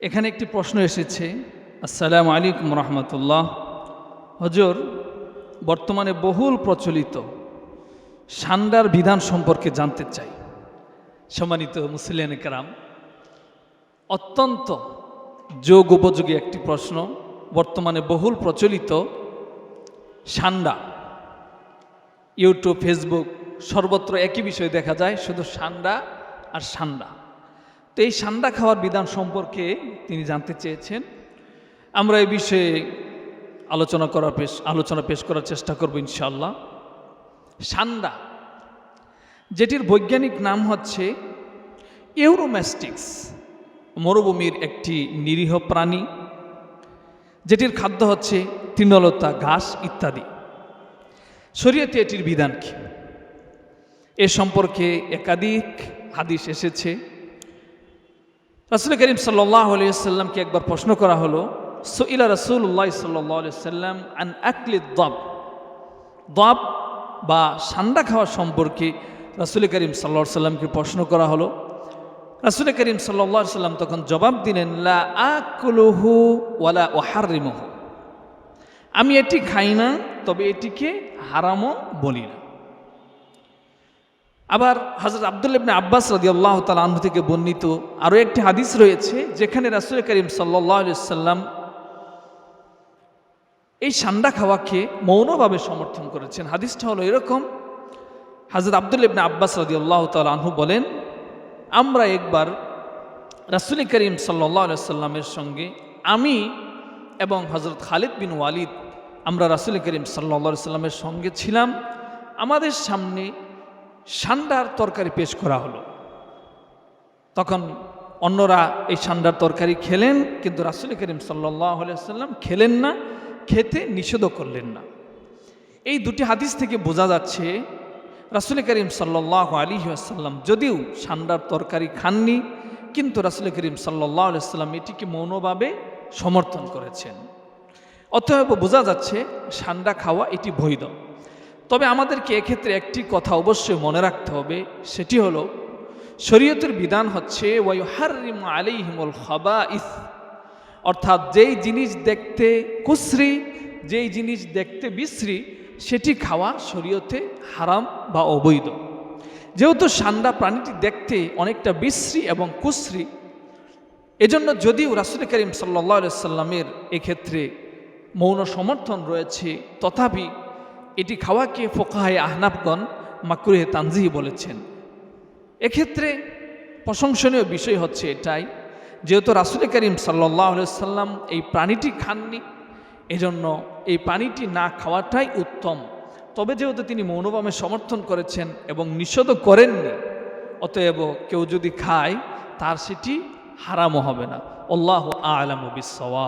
এখানে একটি প্রশ্ন এসেছে, আসসালামু আলাইকুম রহমতুল্লাহ। হজর, বর্তমানে বহুল প্রচলিত সান্ডার বিধান সম্পর্কে জানতে চাই। সম্মানিত মুসলিয়ান কারাম, অত্যন্ত যোগ উপযোগী একটি প্রশ্ন। বর্তমানে বহুল প্রচলিত সান্ডা। ইউটিউব, ফেসবুক, সর্বত্র একই বিষয় দেখা যায়, শুধু সান্ডা আর সান্ডা। তো এই সান্ডা খাওয়ার বিধান সম্পর্কে তিনি জানতে চেয়েছেন। আমরা এই বিষয়ে আলোচনা করার পেশ, আলোচনা পেশ করার চেষ্টা করব ইনশাল্লাহ সান্ডা, যেটির বৈজ্ঞানিক নাম হচ্ছে ইউরোম্যাস্টিক্স, মরুভূমির একটি নিরীহ প্রাণী। যেটির খাদ্য হচ্ছে তৃণলতা, ঘাস ইত্যাদি। শরীয়তে এটির বিধান কি? এ সম্পর্কে একাধিক হাদিস এসেছে। রাসুল করিম সাল্লাহ আলিয়াল্লামকে একবার প্রশ্ন করা হলো, সইলা রসুল্লাহ সাল্লাহ সাল্লাম আন আকলি দব? দব বা সান্ডা খাওয়া সম্পর্কে রাসুল করিম সাল্লা সাল্লামকে প্রশ্ন করা হলো। রাসুল করিম সাল্লা সাল্লাম তখন জবাব দিলেন, লা আকলুহু ওয়ালা ওহারিমহু আমি এটি খাই না, তবে এটিকে হারামও বলি না। আবার হজরত আবদুল্লাবনে আব্বাস রদি আল্লাহ তালু থেকে বর্ণিত আরও একটি হাদিস রয়েছে, যেখানে রাসুল করিম সাল্লাহ সাল্লাম এই সান্ডা খাওয়াকে মৌনভাবে সমর্থন করেছেন। হাদিসটা হলো এরকম হাজরত আবদুল্লাবনে আব্বাস রদি আল্লাহ তালু বলেন, আমরা একবার রাসুল করিম সাল্লাহ সাল্লামের সঙ্গে, আমি এবং হজরত খালিদ বিন ওয়ালিদ, আমরা রাসুল করিম সাল্লা সাল্লামের সঙ্গে ছিলাম। আমাদের সামনে সান্ডার তরকারি পেশ করা হলো। তখন অন্যরা এই সান্ডার তরকারি খেলেন, কিন্তু রাসুল করিম সাল্লাম খেলেন না, খেতে নিষেধও করলেন না। এই দুটি হাদিস থেকে বোঝা যাচ্ছে, রাসুল করিম সাল্লাহ আলী আসাল্লাম যদিও সান্ডার তরকারি খাননি, কিন্তু রাসুল করিম সাল্লাহ সাল্লাম এটিকে মৌনভাবে সমর্থন করেছেন। অতএব বোঝা যাচ্ছে, সান্ডা খাওয়া এটি বৈধ। তবে আমাদেরকে এক্ষেত্রে একটি কথা অবশ্যই মনে রাখতে হবে, সেটি হলো, শরীয়তের বিধান হচ্ছে ওয়াইহারিম আলিহিমুল খাবা ইস অর্থাৎ যেই জিনিস দেখতে কুশ্রী যেই জিনিস দেখতে বিশ্রী, সেটি খাওয়া শরীয়তে হারাম বা অবৈধ। যেহেতু সান্ডা প্রাণীটি দেখতে অনেকটা বিশ্রী এবং কুশ্রী এজন্য যদিও রাসুল করিম সাল্লা সাল্লামের এক্ষেত্রে মৌন সমর্থন রয়েছে, তথাপি এটি খাওয়াকে ফোকাহায় আহনাফগণ মাকরুহে তানজিহি বলেছেন। এক্ষেত্রে প্রশংসনীয় বিষয় হচ্ছে এটাই, যেহেতু রাসুল করিম সাল্লাহ সাল্লাম এই প্রাণীটি খাননি, এজন্য এই প্রাণীটি না খাওয়াটাই উত্তম। তবে যেহেতু তিনি মৌনবামে সমর্থন করেছেন এবং নিষেধ করেননি, অতএব কেউ যদি খায়, তার সেটি হারামও হবে না। আল্লাহ আলম বিসওয়া